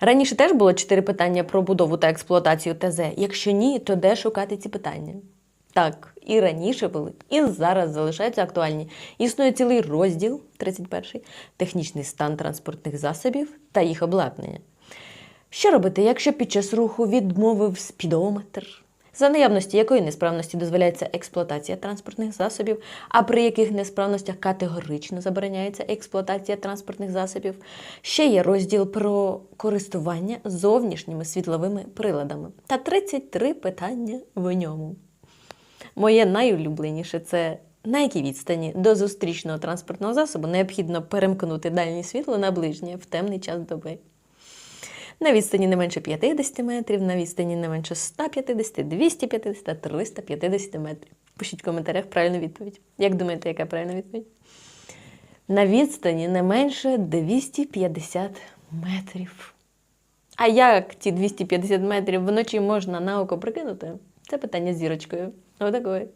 Раніше теж було чотири питання про будову та експлуатацію ТЗ. Якщо ні, то де шукати ці питання? Так, і раніше були, і зараз залишаються актуальні. Існує цілий розділ, 31 технічний стан транспортних засобів та їх обладнання. Що робити, якщо під час руху відмовив спідометр? За наявності якої несправності дозволяється експлуатація транспортних засобів, а при яких несправностях категорично забороняється експлуатація транспортних засобів. Ще є розділ про користування зовнішніми світловими приладами та 33 питання в ньому. Моє найулюбленіше це на якій відстані до зустрічного транспортного засобу необхідно перемкнути дальнє світло на ближнє в темний час доби. На відстані не менше 50 метрів, на відстані не менше 150, 250 та 350 метрів. Пишіть в коментарях правильну відповідь. Як думаєте, яка правильна відповідь? На відстані не менше 250 метрів. А як ці 250 метрів вночі можна на око прикинути? Це питання з зірочкою. Отакої.